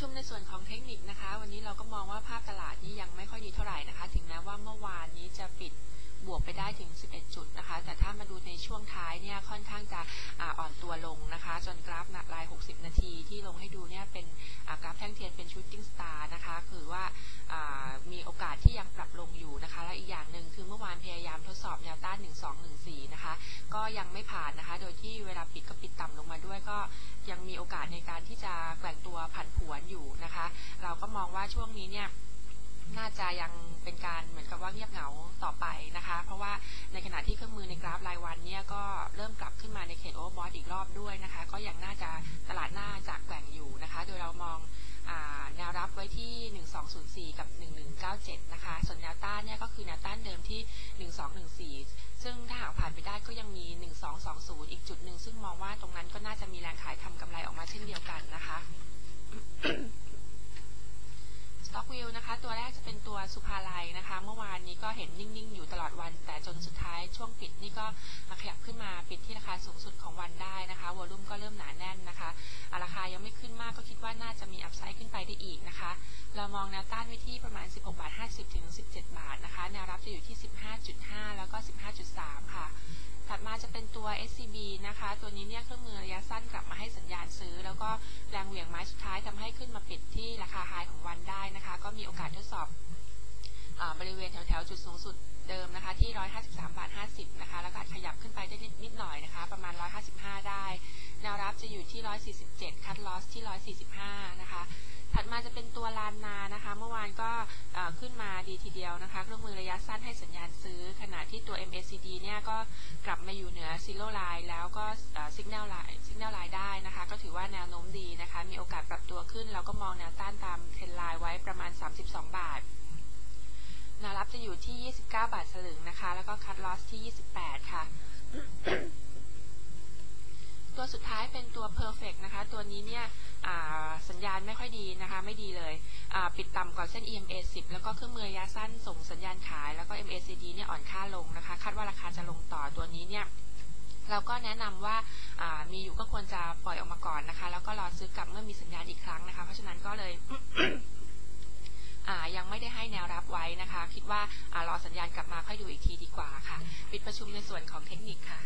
ชุมในส่วนของเทคนิคนะคะ วันนี้เราก็มองว่าภาพตลาดนี้ยังไม่ค่อยดีเท่าไหร่นะคะ ถึงแม้ว่าเมื่อวานนี้จะปิดบวกไปได้ถึง 11 จุดนะคะ แต่ถ้ามาดูในช่วงท้ายเนี่ยค่อนข้างจะอ่อนตัวลงนะคะ จนกราฟหนักลาย 60 นาทีที่ลงให้ดูเนี่ยเป็นกราฟแท่งเทียนเป็นชูตติ้งสตาร์นะคะ คือว่ามีโอกาสที่ยังปรับลงอยู่นะคะ และอีก พยายามทดสอบแนวต้าน 1214 นะคะ ก็ยังไม่ผ่านนะคะ โดยที่เวลาปิดก็ปิดต่ำลงมาด้วยก็ยังมีโอกาสในการที่จะแกว่งตัวผันผวนอยู่นะคะ เราก็มองว่าช่วงนี้เนี่ยน่าจะยังเป็นการเหมือนกับว่าเงียบเหงาต่อไปนะคะ เพราะว่าในขณะที่เครื่องมือในกราฟรายวันเนี่ยก็เริ่มกลับขึ้นมาในเขตโอเวอร์บอทอีกรอบด้วยนะคะ ก็ยังน่าจะตลาดหน้าจากแกว่งอยู่นะคะ โดยเรามอง แนวรับไว้ที่ 1204 กับ 1197 นะคะ ส่วนแนวต้านเนี่ยก็คือแนวต้านเดิมที่ 1214 ซึ่งถ้าหากผ่านไปได้ก็ยังมี 1220 อีกจุดหนึ่ง ซึ่งมองว่าตรงนั้นก็น่าจะมีแรงขายทำกำไรออกมาเช่นเดียวกันนะคะ Stock View นะคะ ตัวแรกจะเป็นตัวสุภาลัยนะคะ เมื่อวานนี้ก็เห็นนิ่ง ๆ อยู่ตลอดวัน แต่จนสุดท้ายช่วงปิดนี่ก็ขยับขึ้นมาปิดที่ราคาสูงสุดของวันได้นะคะวอลุ่มก็เริ่มหนาแน่นนะคะราคายังไม่ขึ้นมากก็คิดว่าน่าจะมีอัพไซด์ขึ้นไปได้อีกนะคะ เรามองแนวต้านไว้ที่ประมาณ 16 บาท 50 ถึง 17 บาทนะคะแนวรับจะอยู่ที่ 15.5 แล้วก็ 15.3 ค่ะถัดมาจะเป็นตัว SCB นะคะ ตัวนี้เนี่ยเครื่องมือระยะสั้นกลับมาให้สัญญาณซื้อ แล้วก็แรงเหวี่ยงไม้สุดท้ายทำให้ขึ้นมาปิดที่ราคาไฮของวันได้นะคะก็มีโอกาสทดสอบบริเวณแถวๆจุดสูงสุดเดิมนะคะที่ 153 บาท 50 นะคะ แล้วก็ขยับขึ้นไปได้นิดหน่อยนะคะ ประมาณ 155 ได้ แนวรับจะอยู่ที่ 147 คัดลอสที่ 145 นะคะ ถัดมาจะเป็นตัวลานนานะคะ เมื่อวานก็ขึ้นมาดีทีเดียวนะคะเครื่องมือระยะสั้นให้สัญญาณซื้อ ขณะที่ตัว MACD เนี่ยก็กลับมาอยู่เหนือซีโร่ไลน์แล้วก็ซิกแนลไลน์ซิกแนลไลน์ได้นะคะ ก็ถือว่าแนวโน้มดีนะคะ มีโอกาสปรับตัวขึ้นแล้วก็มองแนวต้านตามเทรนไลน์ไว้ประมาณ 32 บาทแนวรับจะอยู่ที่ 29 บาทสลึงนะคะ แล้วก็คัดลอสที่ 28 ค่ะ ตัวสุดท้ายเป็นตัว perfect นะคะ ตัวนี้เนี่ยสัญญาณไม่ค่อยดีนะคะ ไม่ดีเลย ปิดต่ำกว่าเส้น EMA 10 แล้วก็เครื่องมือระยะสั้นส่งสัญญาณขาย แล้วก็ MACD เนี่ยอ่อนค่าลงนะคะ คาดว่าราคาจะลงต่อตัวนี้เนี่ยเราก็แนะนำว่ามีอยู่ก็ควรจะปล่อยออกมาก่อนนะคะ แล้วก็รอซื้อกลับเมื่อมีสัญญาณอีกครั้งนะคะ เพราะฉะนั้นก็เลยยังไม่ได้ให้แนวรับไว้นะคะ คิดว่ารอสัญญาณกลับมาค่อยดูอีกทีดีกว่าค่ะ ปิดประชุมในส่วนของเทคนิคค่ะ